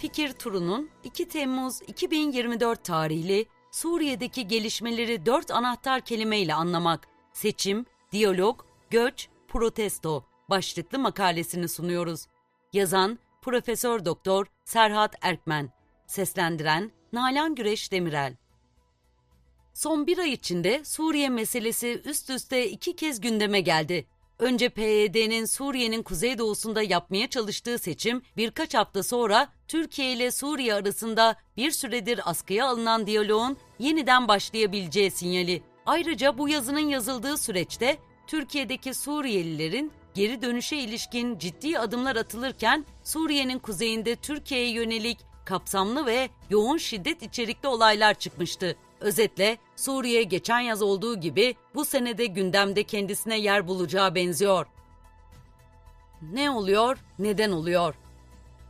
Fikir Turu'nun 2 Temmuz 2024 tarihli Suriye'deki gelişmeleri dört anahtar kelimeyle anlamak, seçim, diyalog, göç, protesto başlıklı makalesini sunuyoruz. Yazan Profesör Doktor Serhat Erkmen, seslendiren Nalan Güreş Demirel. Son bir ay içinde Suriye meselesi üst üste iki kez gündeme geldi. Önce PYD'nin Suriye'nin kuzeydoğusunda yapmaya çalıştığı seçim birkaç hafta sonra Türkiye ile Suriye arasında bir süredir askıya alınan diyaloğun yeniden başlayabileceği sinyali. Ayrıca bu yazının yazıldığı süreçte Türkiye'deki Suriyelilerin geri dönüşe ilişkin ciddi adımlar atılırken Suriye'nin kuzeyinde Türkiye'ye yönelik kapsamlı ve yoğun şiddet içerikli olaylar çıkmıştı. Özetle Suriye geçen yaz olduğu gibi bu senede gündemde kendisine yer bulacağı benziyor. Ne oluyor, neden oluyor?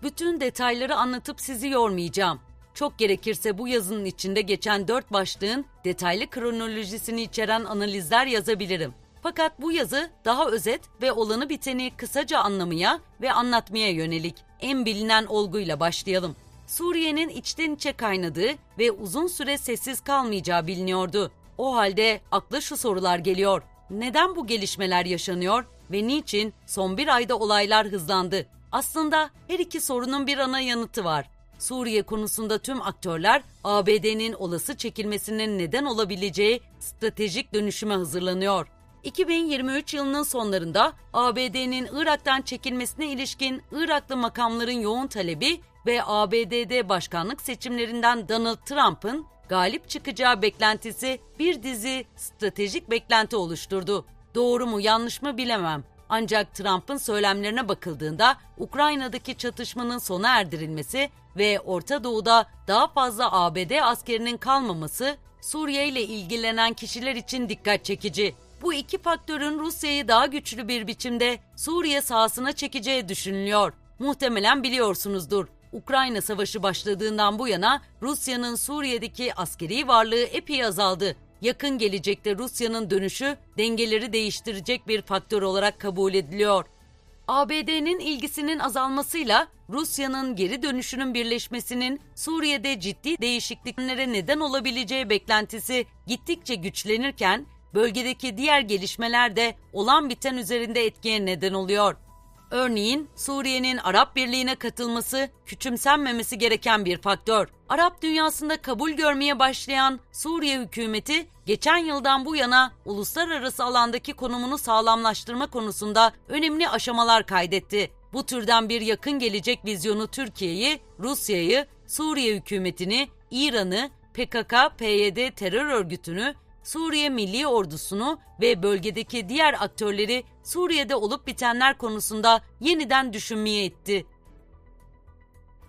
Bütün detayları anlatıp sizi yormayacağım. Çok gerekirse bu yazının içinde geçen dört başlığın detaylı kronolojisini içeren analizler yazabilirim. Fakat bu yazı daha özet ve olanı biteni kısaca anlamaya ve anlatmaya yönelik en bilinen olguyla başlayalım. Suriye'nin içten içe kaynadığı ve uzun süre sessiz kalmayacağı biliniyordu. O halde akla şu sorular geliyor. Neden bu gelişmeler yaşanıyor ve niçin son bir ayda olaylar hızlandı? Aslında her iki sorunun bir ana yanıtı var. Suriye konusunda tüm aktörler ABD'nin olası çekilmesinin neden olabileceği stratejik dönüşüme hazırlanıyor. 2023 yılının sonlarında ABD'nin Irak'tan çekilmesine ilişkin Iraklı makamların yoğun talebi ve ABD'de başkanlık seçimlerinden Donald Trump'ın galip çıkacağı beklentisi bir dizi stratejik beklenti oluşturdu. Doğru mu yanlış mı bilemem. Ancak Trump'ın söylemlerine bakıldığında Ukrayna'daki çatışmanın sona erdirilmesi ve Orta Doğu'da daha fazla ABD askerinin kalmaması Suriye ile ilgilenen kişiler için dikkat çekici. Bu iki faktörün Rusya'yı daha güçlü bir biçimde Suriye sahasına çekeceği düşünülüyor. Muhtemelen biliyorsunuzdur. Ukrayna Savaşı başladığından bu yana Rusya'nın Suriye'deki askeri varlığı epey azaldı. Yakın gelecekte Rusya'nın dönüşü dengeleri değiştirecek bir faktör olarak kabul ediliyor. ABD'nin ilgisinin azalmasıyla Rusya'nın geri dönüşünün birleşmesinin Suriye'de ciddi değişikliklere neden olabileceği beklentisi gittikçe güçlenirken bölgedeki diğer gelişmeler de olan biten üzerinde etkiye neden oluyor. Örneğin Suriye'nin Arap Birliği'ne katılması küçümsenmemesi gereken bir faktör. Arap dünyasında kabul görmeye başlayan Suriye hükümeti geçen yıldan bu yana uluslararası alandaki konumunu sağlamlaştırma konusunda önemli aşamalar kaydetti. Bu türden bir yakın gelecek vizyonu Türkiye'yi, Rusya'yı, Suriye hükümetini, İran'ı, PKK, PYD terör örgütünü Suriye Milli Ordusunu ve bölgedeki diğer aktörleri Suriye'de olup bitenler konusunda yeniden düşünmeye itti.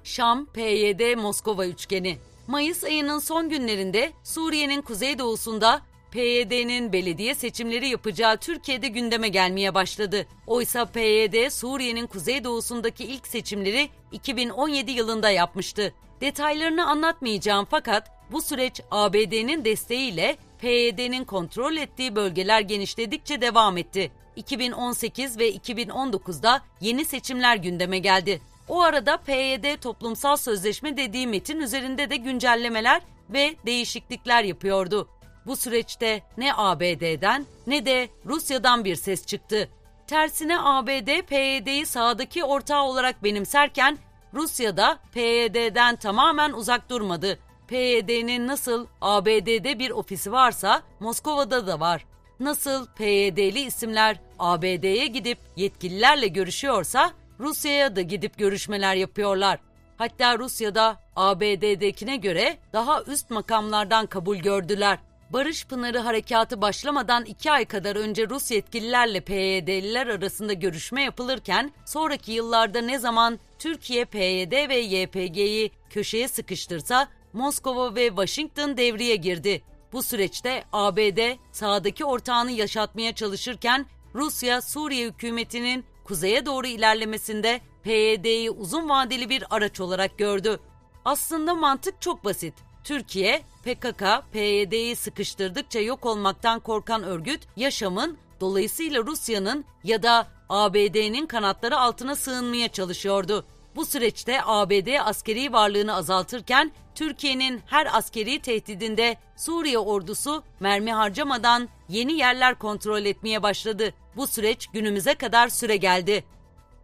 Şam, PYD, Moskova üçgeni Mayıs ayının son günlerinde Suriye'nin kuzeydoğusunda PYD'nin belediye seçimleri yapacağı Türkiye'de gündeme gelmeye başladı. Oysa PYD Suriye'nin kuzeydoğusundaki ilk seçimleri 2017 yılında yapmıştı. Detaylarını anlatmayacağım fakat bu süreç ABD'nin desteğiyle PYD'nin kontrol ettiği bölgeler genişledikçe devam etti. 2018 ve 2019'da yeni seçimler gündeme geldi. O arada PYD toplumsal sözleşme dediği metin üzerinde de güncellemeler ve değişiklikler yapıyordu. Bu süreçte ne ABD'den ne de Rusya'dan bir ses çıktı. Tersine ABD PYD'yi sağdaki ortağı olarak benimserken Rusya'da PYD'den tamamen uzak durmadı. PYD'nin nasıl ABD'de bir ofisi varsa Moskova'da da var. Nasıl PYD'li isimler ABD'ye gidip yetkililerle görüşüyorsa Rusya'ya da gidip görüşmeler yapıyorlar. Hatta Rusya'da ABD'dekine göre daha üst makamlardan kabul gördüler. Barış Pınarı harekatı başlamadan iki ay kadar önce Rus yetkililerle PYD'liler arasında görüşme yapılırken sonraki yıllarda ne zaman Türkiye PYD ve YPG'yi köşeye sıkıştırsa Moskova ve Washington devreye girdi. Bu süreçte ABD sağdaki ortağını yaşatmaya çalışırken Rusya Suriye hükümetinin kuzeye doğru ilerlemesinde PYD'yi uzun vadeli bir araç olarak gördü. Aslında mantık çok basit. Türkiye, PKK, PYD'yi sıkıştırdıkça yok olmaktan korkan örgüt, yaşamın, dolayısıyla Rusya'nın ya da ABD'nin kanatları altına sığınmaya çalışıyordu. Bu süreçte ABD askeri varlığını azaltırken Türkiye'nin her askeri tehdidinde Suriye ordusu mermi harcamadan yeni yerler kontrol etmeye başladı. Bu süreç günümüze kadar süre geldi.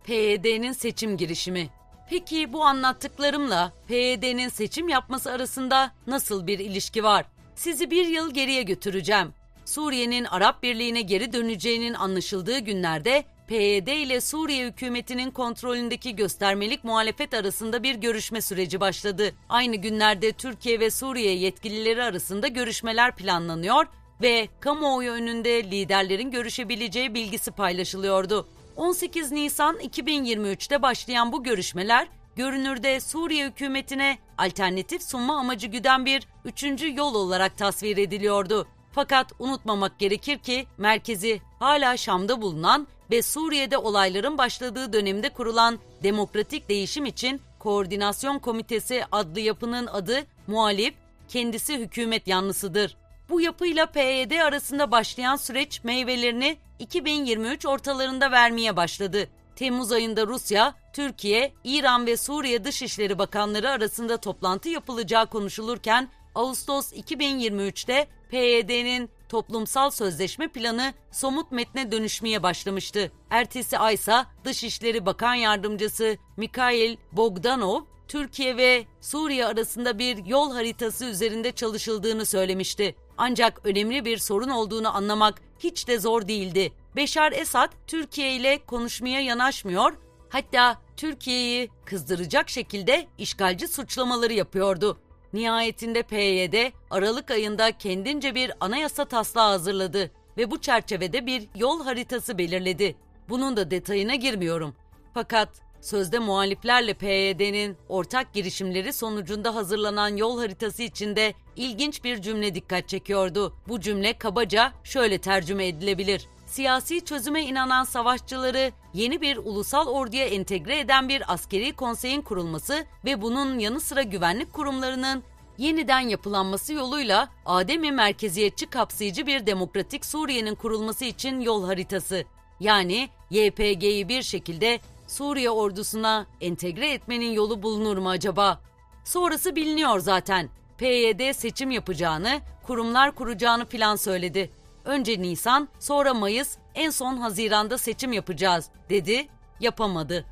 PYD'nin seçim girişimi. Peki bu anlattıklarımla PYD'nin seçim yapması arasında nasıl bir ilişki var? Sizi bir yıl geriye götüreceğim. Suriye'nin Arap Birliği'ne geri döneceğinin anlaşıldığı günlerde PYD ile Suriye hükümetinin kontrolündeki göstermelik muhalefet arasında bir görüşme süreci başladı. Aynı günlerde Türkiye ve Suriye yetkilileri arasında görüşmeler planlanıyor ve kamuoyu önünde liderlerin görüşebileceği bilgisi paylaşılıyordu. 18 Nisan 2023'te başlayan bu görüşmeler görünürde Suriye hükümetine alternatif sunma amacı güden bir üçüncü yol olarak tasvir ediliyordu. Fakat unutmamak gerekir ki merkezi hala Şam'da bulunan ve Suriye'de olayların başladığı dönemde kurulan Demokratik Değişim için Koordinasyon Komitesi adlı yapının adı muhalif, kendisi hükümet yanlısıdır. Bu yapıyla PYD arasında başlayan süreç meyvelerini 2023 ortalarında vermeye başladı. Temmuz ayında Rusya, Türkiye, İran ve Suriye Dışişleri Bakanları arasında toplantı yapılacağı konuşulurken Ağustos 2023'te PYD'nin toplumsal sözleşme planı somut metne dönüşmeye başlamıştı. Ertesi aysa Dışişleri Bakan Yardımcısı Mikhail Bogdanov, Türkiye ve Suriye arasında bir yol haritası üzerinde çalışıldığını söylemişti. Ancak önemli bir sorun olduğunu anlamak hiç de zor değildi. Beşar Esad Türkiye ile konuşmaya yanaşmıyor, hatta Türkiye'yi kızdıracak şekilde işgalci suçlamaları yapıyordu. Nihayetinde PYD Aralık ayında kendince bir anayasa taslağı hazırladı ve bu çerçevede bir yol haritası belirledi. Bunun da detayına girmiyorum. Fakat sözde muhaliflerle PYD'nin ortak girişimleri sonucunda hazırlanan yol haritası içinde ilginç bir cümle dikkat çekiyordu. Bu cümle kabaca şöyle tercüme edilebilir. Siyasi çözüme inanan savaşçıları yeni bir ulusal orduya entegre eden bir askeri konseyin kurulması ve bunun yanı sıra güvenlik kurumlarının yeniden yapılanması yoluyla ademi merkeziyetçi kapsayıcı bir demokratik Suriye'nin kurulması için yol haritası. Yani YPG'yi bir şekilde Suriye ordusuna entegre etmenin yolu bulunur mu acaba? Sonrası biliniyor zaten. PYD seçim yapacağını, kurumlar kuracağını filan söyledi. Önce Nisan, sonra Mayıs, en son Haziran'da seçim yapacağız dedi, yapamadı.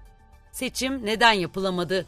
Seçim neden yapılamadı?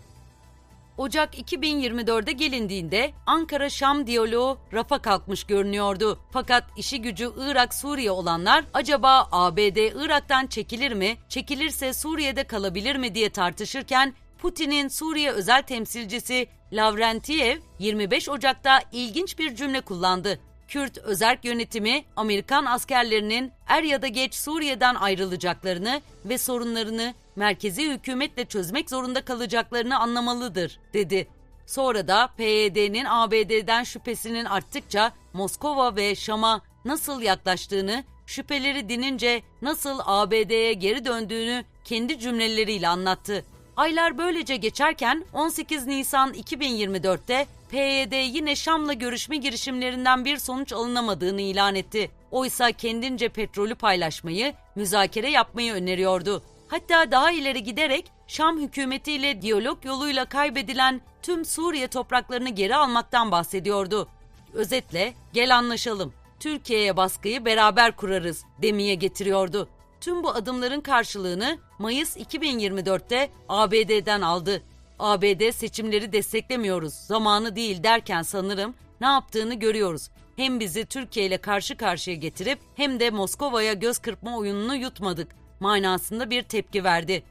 Ocak 2024'de gelindiğinde Ankara-Şam diyaloğu rafa kalkmış görünüyordu. Fakat işi gücü Irak-Suriye olanlar acaba ABD Irak'tan çekilir mi, çekilirse Suriye'de kalabilir mi diye tartışırken Putin'in Suriye özel temsilcisi Lavrentiev 25 Ocak'ta ilginç bir cümle kullandı. Kürt özerk yönetimi Amerikan askerlerinin er ya da geç Suriye'den ayrılacaklarını ve sorunlarını merkezi hükümetle çözmek zorunda kalacaklarını anlamalıdır, dedi. Sonra da PYD'nin ABD'den şüphesinin arttıkça Moskova ve Şam'a nasıl yaklaştığını, şüpheleri dinince nasıl ABD'ye geri döndüğünü kendi cümleleriyle anlattı. Aylar böylece geçerken 18 Nisan 2024'te PYD yine Şam'la görüşme girişimlerinden bir sonuç alınamadığını ilan etti. Oysa kendince petrolü paylaşmayı, müzakere yapmayı öneriyordu. Hatta daha ileri giderek Şam hükümetiyle diyalog yoluyla kaybedilen tüm Suriye topraklarını geri almaktan bahsediyordu. Özetle gel anlaşalım, Türkiye'ye baskıyı beraber kurarız demeye getiriyordu. Tüm bu adımların karşılığını Mayıs 2024'te ABD'den aldı. ABD seçimleri desteklemiyoruz, zamanı değil derken sanırım ne yaptığını görüyoruz. Hem bizi Türkiye ile karşı karşıya getirip hem de Moskova'ya göz kırpma oyununu yutmadık manasında bir tepki verdi.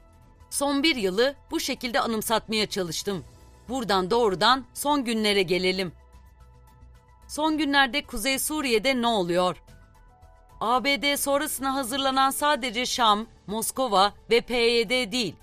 Son bir yılı bu şekilde anımsatmaya çalıştım. Buradan doğrudan son günlere gelelim. Son günlerde Kuzey Suriye'de ne oluyor? ABD sonrasına hazırlanan sadece Şam, Moskova ve PYD değil,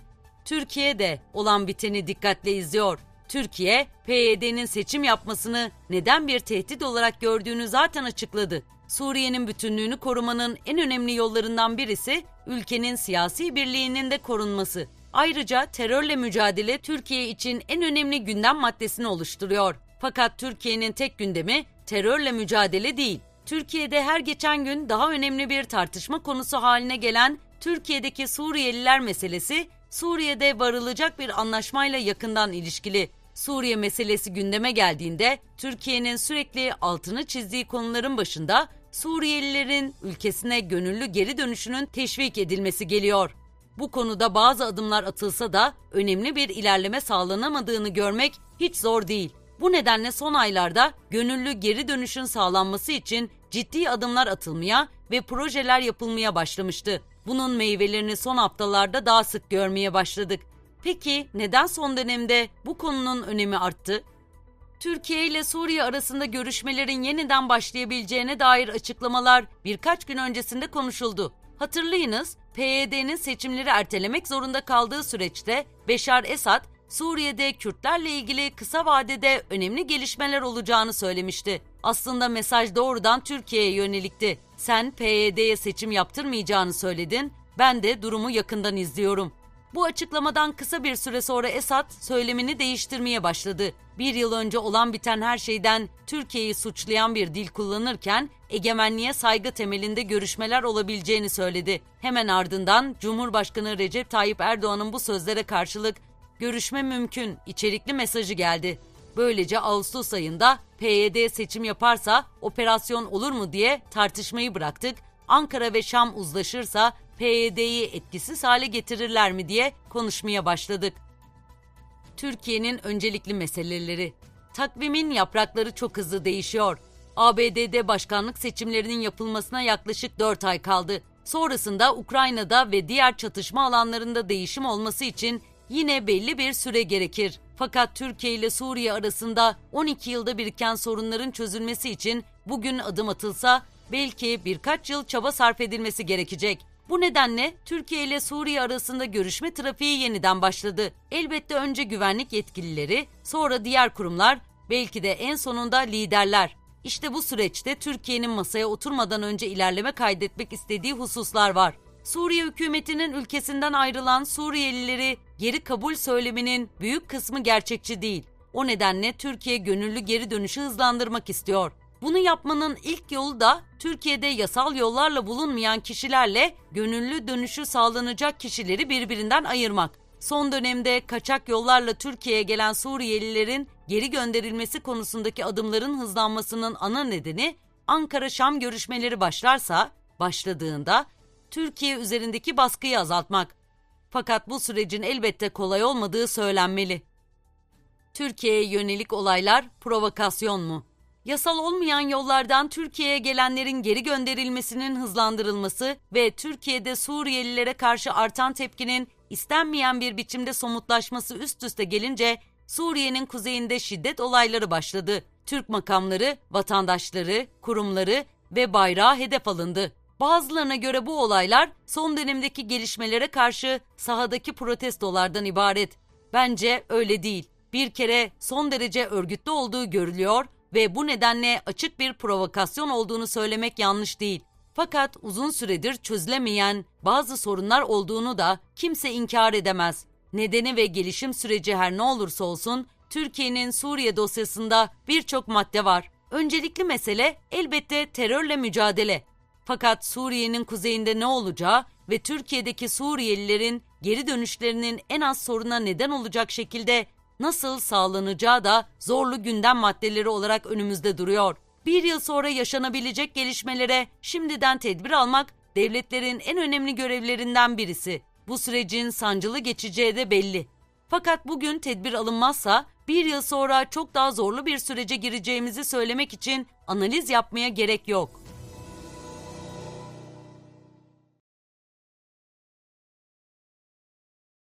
Türkiye de olan biteni dikkatle izliyor. Türkiye, PYD'nin seçim yapmasını neden bir tehdit olarak gördüğünü zaten açıkladı. Suriye'nin bütünlüğünü korumanın en önemli yollarından birisi ülkenin siyasi birliğinin de korunması. Ayrıca terörle mücadele Türkiye için en önemli gündem maddesini oluşturuyor. Fakat Türkiye'nin tek gündemi terörle mücadele değil. Türkiye'de her geçen gün daha önemli bir tartışma konusu haline gelen Türkiye'deki Suriyeliler meselesi Suriye'de varılacak bir anlaşmayla yakından ilişkili. Suriye meselesi gündeme geldiğinde Türkiye'nin sürekli altını çizdiği konuların başında Suriyelilerin ülkesine gönüllü geri dönüşünün teşvik edilmesi geliyor. Bu konuda bazı adımlar atılsa da önemli bir ilerleme sağlanamadığını görmek hiç zor değil. Bu nedenle son aylarda gönüllü geri dönüşün sağlanması için ciddi adımlar atılmaya ve projeler yapılmaya başlamıştı. Bunun meyvelerini son haftalarda daha sık görmeye başladık. Peki neden son dönemde bu konunun önemi arttı? Türkiye ile Suriye arasında görüşmelerin yeniden başlayabileceğine dair açıklamalar birkaç gün öncesinde konuşuldu. Hatırlayınız, PYD'nin seçimleri ertelemek zorunda kaldığı süreçte Beşar Esad, Suriye'de Kürtlerle ilgili kısa vadede önemli gelişmeler olacağını söylemişti. Aslında mesaj doğrudan Türkiye'ye yönelikti. Sen PYD'ye seçim yaptırmayacağını söyledin, ben de durumu yakından izliyorum. Bu açıklamadan kısa bir süre sonra Esad söylemini değiştirmeye başladı. Bir yıl önce olan biten her şeyden Türkiye'yi suçlayan bir dil kullanırken egemenliğe saygı temelinde görüşmeler olabileceğini söyledi. Hemen ardından Cumhurbaşkanı Recep Tayyip Erdoğan'ın bu sözlere karşılık görüşme mümkün içerikli mesajı geldi. Böylece Ağustos ayında PYD seçim yaparsa operasyon olur mu diye tartışmayı bıraktık. Ankara ve Şam uzlaşırsa PYD'yi etkisiz hale getirirler mi diye konuşmaya başladık. Türkiye'nin öncelikli meseleleri. Takvimin yaprakları çok hızlı değişiyor. ABD'de başkanlık seçimlerinin yapılmasına yaklaşık 4 ay kaldı. Sonrasında Ukrayna'da ve diğer çatışma alanlarında değişim olması için yine belli bir süre gerekir. Fakat Türkiye ile Suriye arasında 12 yılda biriken sorunların çözülmesi için bugün adım atılsa belki birkaç yıl çaba sarf edilmesi gerekecek. Bu nedenle Türkiye ile Suriye arasında görüşme trafiği yeniden başladı. Elbette önce güvenlik yetkilileri, sonra diğer kurumlar, belki de en sonunda liderler. İşte bu süreçte Türkiye'nin masaya oturmadan önce ilerleme kaydetmek istediği hususlar var. Suriye hükümetinin ülkesinden ayrılan Suriyelileri geri kabul söyleminin büyük kısmı gerçekçi değil. O nedenle Türkiye gönüllü geri dönüşü hızlandırmak istiyor. Bunu yapmanın ilk yolu da Türkiye'de yasal yollarla bulunmayan kişilerle gönüllü dönüşü sağlanacak kişileri birbirinden ayırmak. Son dönemde kaçak yollarla Türkiye'ye gelen Suriyelilerin geri gönderilmesi konusundaki adımların hızlanmasının ana nedeni Ankara-Şam görüşmeleri başlarsa, başladığında Türkiye üzerindeki baskıyı azaltmak. Fakat bu sürecin elbette kolay olmadığı söylenmeli. Türkiye'ye yönelik olaylar provokasyon mu? Yasal olmayan yollardan Türkiye'ye gelenlerin geri gönderilmesinin hızlandırılması ve Türkiye'de Suriyelilere karşı artan tepkinin istenmeyen bir biçimde somutlaşması üst üste gelince Suriye'nin kuzeyinde şiddet olayları başladı. Türk makamları, vatandaşları, kurumları ve bayrağı hedef alındı. Bazılarına göre bu olaylar son dönemdeki gelişmelere karşı sahadaki protestolardan ibaret. Bence öyle değil. Bir kere son derece örgütlü olduğu görülüyor ve bu nedenle açık bir provokasyon olduğunu söylemek yanlış değil. Fakat uzun süredir çözülemeyen bazı sorunlar olduğunu da kimse inkar edemez. Nedeni ve gelişim süreci her ne olursa olsun Türkiye'nin Suriye dosyasında birçok madde var. Öncelikli mesele elbette terörle mücadele. Fakat Suriye'nin kuzeyinde ne olacağı ve Türkiye'deki Suriyelilerin geri dönüşlerinin en az soruna neden olacak şekilde nasıl sağlanacağı da zorlu gündem maddeleri olarak önümüzde duruyor. Bir yıl sonra yaşanabilecek gelişmelere şimdiden tedbir almak devletlerin en önemli görevlerinden birisi. Bu sürecin sancılı geçeceği de belli. Fakat bugün tedbir alınmazsa bir yıl sonra çok daha zorlu bir sürece gireceğimizi söylemek için analiz yapmaya gerek yok.